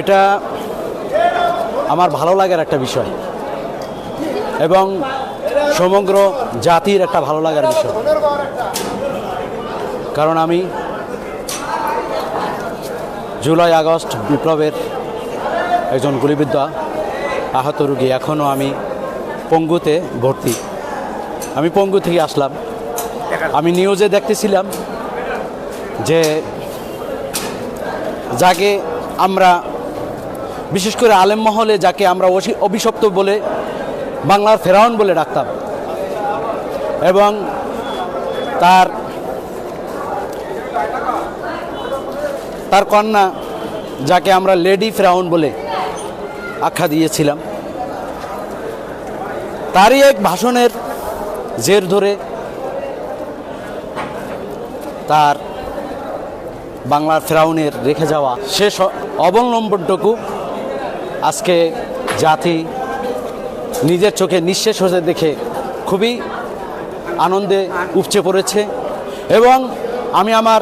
এটা আমার ভালো লাগার একটা বিষয় এবং সমগ্র জাতির একটা ভালো লাগার বিষয়। কারণ আমি জুলাই, আগস্ট বিপ্লবের একজন গুলিবিদ্যা আহত রুগী। এখনও আমি পঙ্গুতে ভর্তি। আমি পঙ্গু থেকে আসলাম। আমি নিউজে দেখতেছিলাম যে যাকে আমরা বিশেষ করে আলেম মহলে যাকে আমরা অভিশপ্ত বলে, বাংলার ফেরাউন বলে ডাকতাম। এবং তার তার কন্যা, যাকে আমরা লেডি ফেরাউন বলে আখ্যা দিয়েছিলাম। তারই এক ভাষণের জের ধরে তার বাংলার ফেরাউনের রেখে যাওয়া শেষ অবলম্বনটুকু আজকে জাতি নিজের চোখে নিঃশেষ হতে দেখে খুবই আনন্দে উপচে পড়েছে এবং আমি আমার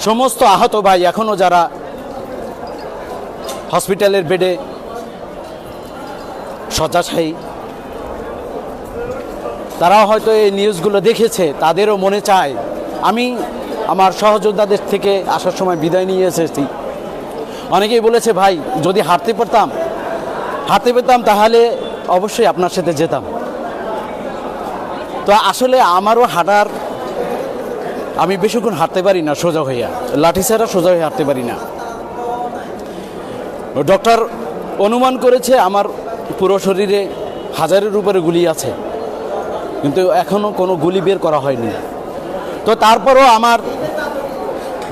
সমস্ত আহত ভাই এখনও যারা হসপিটালের বেডে শয্যাশায়ী, তারাও হয়তো এই নিউজগুলো দেখেছে, তাদেরও মনে চায়। আমি আমার সহযোদ্ধাদের থেকে আসার সময় বিদায় নিয়ে এসেছি। অনেকেই বলেছে, ভাই, যদি হাঁটতে পারতাম, হাঁটতে পেতাম তাহলে অবশ্যই আপনার সাথে যেতাম। তো আসলে আমারও হাঁটার, আমি বেশিক্ষণ হাঁটতে পারি না সোজা হইয়া। লাঠি ছাড়া সোজা হয়ে হাঁটতে পারি না। ডক্টর অনুমান করেছে, আমার পুরো শরীরে হাজারের উপরে গুলি আছে, কিন্তু এখনও কোনো গুলি বের করা হয়নি। তো তারপরও আমার,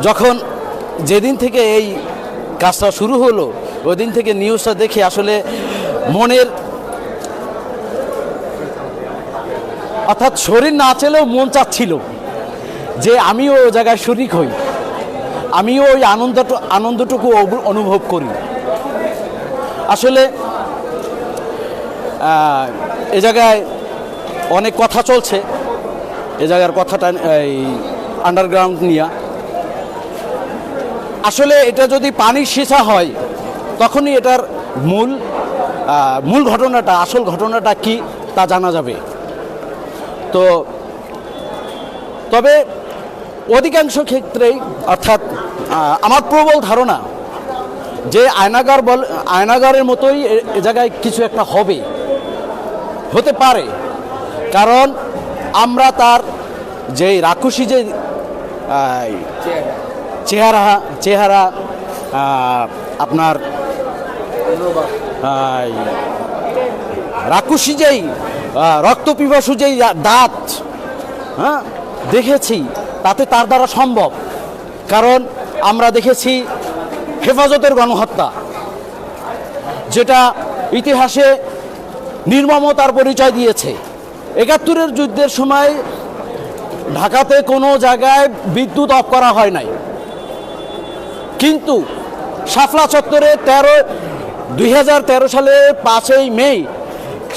যখন যেদিন থেকে এই কাজটা শুরু হলো ওই দিন থেকে নিউজটা দেখে আসলে মনের অর্থাৎ শরীর না চলেও মন চাচ্ছিল যে আমিও ওই জায়গায় শরিক হই। আমিও ওই আনন্দ আনন্দটুকু অনুভব করি। আসলে এ জায়গায় অনেক কথা চলছে। এ জায়গার কথাটা, এই আন্ডারগ্রাউন্ড নিয়ে। আসলে এটা যদি পানির সেচা হয়, তখনই এটার মূল মূল ঘটনাটা, আসল ঘটনাটা কি তা জানা যাবে। তো, তবে অধিকাংশ ক্ষেত্রেই অর্থাৎ আমার প্রবল ধারণা যে আয়নাগার বল, আয়নাগারের মতোই এ- জায়গায় কিছু একটা হবে, হতে পারে। কারণ আমরা তার যে রাক্ষসী যে চেহারা চেহারা আপনার রাক্ষসী যেই আহ, রক্তপিপাসু যেই দাঁত হ্যাঁ দেখেছি তাতে তার দ্বারা সম্ভব। কারণ আমরা দেখেছি হেফাজতের গণহত্যা যেটা ইতিহাসে নির্মমতার পরিচয় দিয়েছে। একাত্তরের যুদ্ধের সময় ঢাকাতে কোনো জায়গায় বিদ্যুৎ অফ করা হয় নাই। কিন্তু শাফলা চত্বরে তেরো দুই সালের পাঁচই মে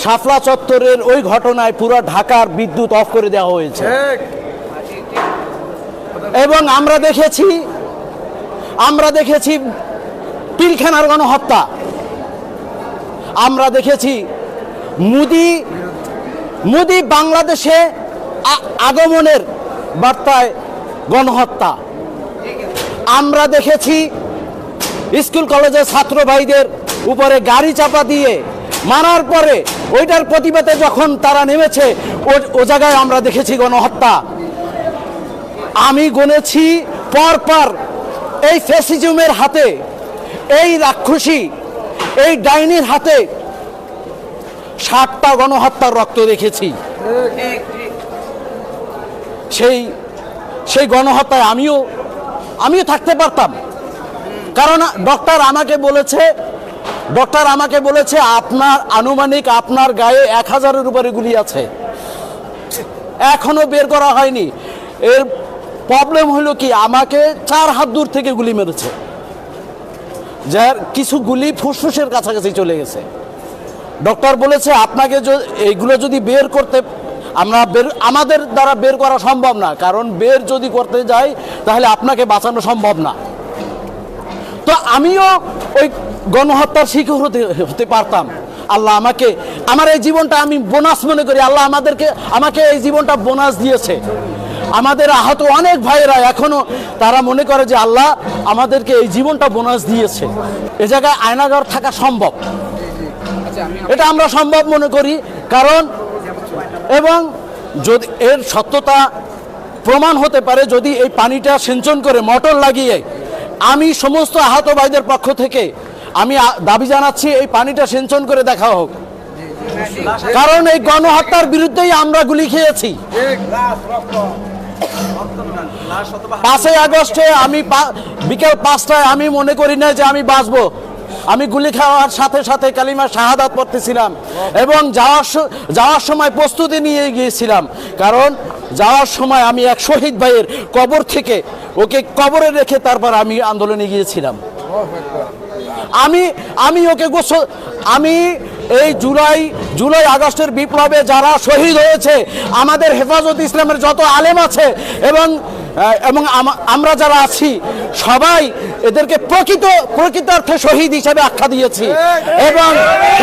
শাফলা চত্বরের ওই ঘটনায় পুরো ঢাকার বিদ্যুৎ অফ করে দেওয়া হয়েছে। এবং আমরা দেখেছি আমরা দেখেছি পিলখানার গণহত্যা। আমরা দেখেছি মুদি মুদি বাংলাদেশে আগমনের বার্তায় গণহত্যা। আমরা দেখেছি স্কুল কলেজের ছাত্র ভাইদের উপরে গাড়ি চাপা দিয়ে মারার পরে ওইটার প্রতিবাদে যখন তারা নেমেছে, ও- জায়গায় আমরা দেখেছি গণহত্যা। আমি গনেছি পর পর এই ফ্যাসিজমের হাতে, এই রাক্ষসী, এই ডাইনির হাতে ষাটটা গণহত্যার রক্ত দেখেছি। সেই সেই গণহত্যায় আমিও আমিও থাকতে পারতাম। কারণ ডক্টর আমাকে বলেছে, ডক্টর আমাকে বলেছে, আপনার আনুমানিক আপনার গায়ে এক হাজারের উপরে গুলি আছে। এখনও বের করা হয়নি। এর প্রবলেম হলো কি, আমাকে চার হাত দূর থেকে গুলি মেরেছে। যার কিছু গুলি ফুসফুসের কাছাকাছি চলে গেছে। ডক্টর বলেছে, আপনাকে এইগুলো যদি বের করতে আমরা বের, আমাদের দ্বারা বের করা সম্ভব না, কারণ বের যদি করতে যাই, তাহলে আপনাকে বাঁচানো সম্ভব না। তো আমিও ওই গণহত্যার শিকার হতে হতে পারতাম। আল্লাহ আমাকে, আমার এই জীবনটা আমি বোনাস মনে করি। আল্লাহ আমাদেরকে, আমাকে এই জীবনটা বোনাস দিয়েছে। আমাদের আহত অনেক ভাইয়েরা এখনও, তারা মনে করে যে আল্লাহ আমাদেরকে এই জীবনটা বোনাস দিয়েছে। এ জায়গায় আয়নাঘর থাকা সম্ভব। এটা আমরা সম্ভব মনে করি, কারণ এবং যদি এর সত্যতা প্রমাণ হতে পারে যদি এই পানিটা সিঞ্চন করে মোটর লাগিয়ে আমি সমস্ত আহত ভাইদের পক্ষ থেকে আমি দাবি জানাচ্ছি এই পানিটা সিঞ্চন করে দেখা হোক। কারণ এই গণহত্যার বিরুদ্ধেই আমরা গুলি খেয়েছি। পাঁচই আগস্টে আমি বিকেল পাঁচটায় আমি মনে করি না যে আমি বাঁচবো। আমি গুলি খাওয়ার সাথে সাথে কালিমা শাহাদাত পড়তেছিলাম এবং যাওয়ার যাওয়ার সময় প্রস্তুতি নিয়ে গিয়েছিলাম। কারণ যাওয়ার সময় আমি এক শহীদ ভাইয়ের কবর থেকে ওকে কবরে রেখে তারপর আমি আন্দোলনে গিয়েছিলাম। আমি আমি ওকে গোসল, আমি এই জুলাই জুলাই আগস্টের বিপ্লবে যারা শহীদ হয়েছে, আমাদের হেফাজত ইসলামের যত আলেম আছে এবং এবং আমরা যারা আছি, সবাই এদেরকে প্রকৃত, প্রকৃতার্থে শহীদ হিসাবে আখ্যা দিয়েছি। এবং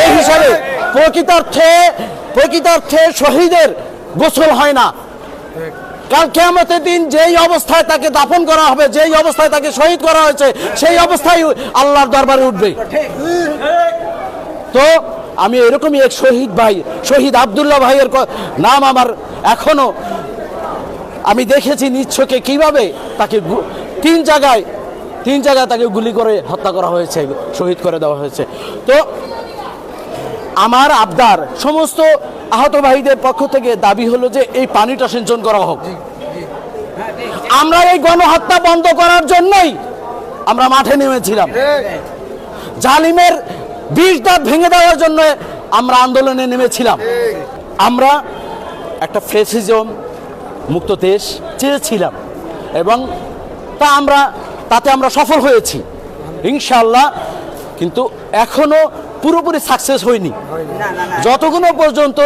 এই হিসাবে প্রকৃতার্থে প্রকৃতার্থে শহীদের গোসল হয় না। কাল কেয়ামতের দিন যেই অবস্থায় তাকে দাফন করা হবে, যেই অবস্থায় তাকে শহীদ করা হয়েছে, সেই অবস্থায় আল্লাহর দরবারে উঠবে। তো আমি এরকমই এক শহীদ ভাই, শহীদ আবদুল্লাহ ভাইয়ের নাম আমার এখনও আমি দেখেছি নিচ্ছকে কীভাবে তাকে তিন জায়গায় তিন জায়গায় তাকে গুলি করে হত্যা করা হয়েছে, শহীদ করে দেওয়া হয়েছে। তো আমার আবদার, সমস্ত আহত ভাইদের পক্ষ থেকে দাবি হলো যে এই পানিটা সিঞ্চন করা হোক। আমরা এই গণহত্যা বন্ধ করার জন্যই আমরা মাঠে নেমেছিলাম। জালিমের বিষ দাঁত ভেঙে দেওয়ার জন্য আমরা আন্দোলনে নেমেছিলাম। আমরা একটা ফেসিজম মুক্ত দেশ চেয়েছিলাম এবং তা আমরা, তাতে আমরা সফল হয়েছি। ইনশাল্লাহ কিন্তু এখনও পুরোপুরি সাকসেস হয়নি। যতক্ষণ পর্যন্ত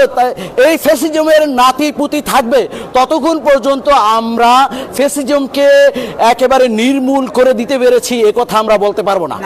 এই ফেসিজমের নাতি পুতি থাকবে, ততক্ষণ পর্যন্ত আমরা ফেসিজমকে একেবারে নির্মূল করে দিতে পেরেছি কথা আমরা বলতে পারব না।